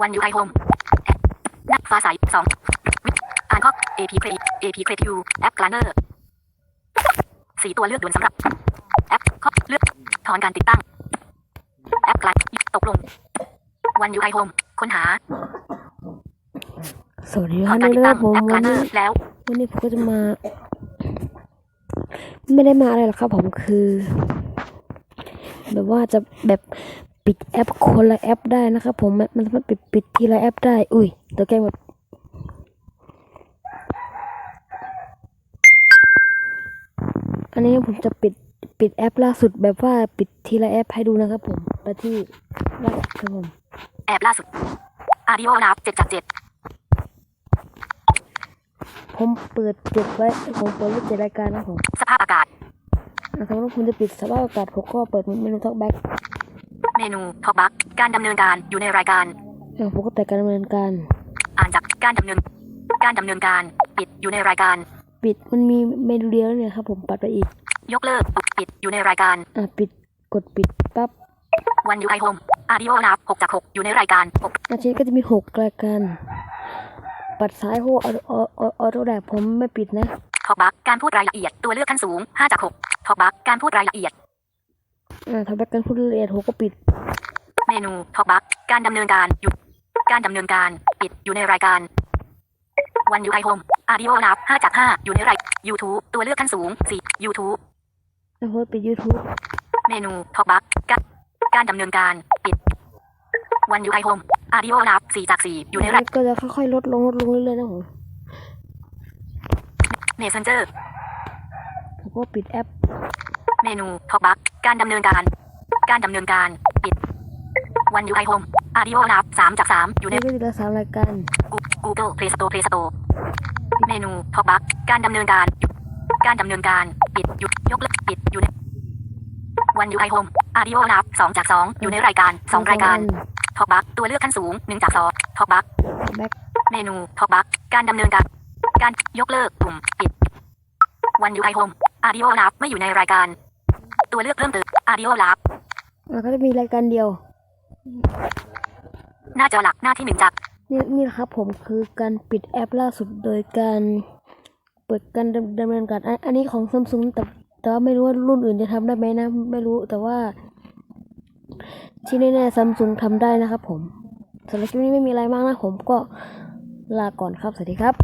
วันยูไอโฮมนักฟ้าใสสองอ่านข้อ AP Credit AP Credit U แอป Planner สี่ตัวเลือกด่วนสำหรับแอปข้อเลือกถอนการติดตั้ง แอปกลางตกลง วันยูไอโฮมค้นหาสวัสดีคถอรับนการติดนะตั้งผมแอปวัน Planner นี้แล้ววันนี้ผมก็จะมา ไม่ได้มาอะไรหรอกครับผมคือ แบบว่าจะแบบ ปิดแอปคนละแอปได้นะครับผมมันมันสามารถปิดปิดทีละแอปได้ อุ้ยตัวแกหมดอันนี้ผมจะปิดปิดแอปล่าสุดแบบว่าปิดทีละแอปให้ดูนะครับผมไปที่ล่าสุดครับผมแอปล่าสุด Audio Nav 7จาก7ผมเปิดเจ็ดไว้ผมเปิดไว้เจ็ดรายการนะผมสภาพอากาศนะครับว่าคุณจะปิดสภาพอากาศผมก็เปิดเมนูท็อกแบ็ก เมนูท็อปบัคการดำเนินการอยู่ในรายการผมก็แต่การดำเนินการ อ่านจากการดำเนิน การดำเนินการปิดอยู่ในรายการ ปิดมันมีเมนูเดียวแล้วเนี่ยครับ ผมปัดไปอีกยกเลิกปิดอยู่ในรายการ อะปิดกดปิดปั๊บวันยูไอโฮมอาดิโอนับ6จาก6อยู่ในรายการอาชีพก็จะมีหกรายการ ปัดซ้ายโฮอออออโต้แดกผมไม่ปิดนะทอกบัคการพูดรายละเอียดตัวเลือกขั้นสูง5จาก6ทอกบัคการพูดรายละเอียด อ่าทำแบ็กกันพูดละเอียดผมก็ปิด เมนูทอกบัคการดำเนินการหยุดการดำเนินการปิดอยู่ในรายการวันยูไอโฮมอาดิโอนับ5จาก5อยู่ในราย YouTube ตัวเลือกขั้นสูง4 YouTube แล้วผมปิด YouTube เมนูทอกบัคการการดำเนินการปิดวันยูไอโฮมอาดิโอนับ4จาก4อยู่ในรายก็จะค่อยๆลดลงลดลงเรื่อยๆนะผม Messenger ผมก็ปิดแอป เมนูทอกบัคการดำเนินการ การดำเนินการ ปิด วันยูไอโฮมอาดิโอนับ3จาก3อยู่ในแล้วก็จะเหลือสามรายการ Google Play Store Play Store เมนูทอกบัคการดำเนินการหยุดการดำเนินการ ปิดหยุดยกเลิกปิดอยู่ในวันยูไอโฮมอาดิโอนับ2จาก2อยู่ในรายการ2รายการทอกบัคตัวเลือกขั้นสูง1จาก2ทอกบัคแบ็กเมนูทอกบัคการดำเนินการ การยกเลิกปุ่มปิดวันยูไอโฮมอาดิโอนับไม่อยู่ในรายการ ตัวเลือกเพิ่มเติมอาดิโอลับแล้วก็จะมีรายการเดียว หน้าจอหลักหน้าที่หนึ่งจากนี่นี่นะครับผมคือการปิดแอปล่าสุดโดยการเปิดการดำดำเนินการอันอันนี้ของซัมซุงแต่แต่ว่าไม่รู้ว่ารุ่นอื่นจะทำได้ไหมนะ ไม่รู้แต่ว่า ที่แน่ๆซัมซุงทำได้นะครับผมสำหรับคลิปนี้ไม่มีอะไรมากนะผมก็ลาก่อนครับ สวัสดีครับ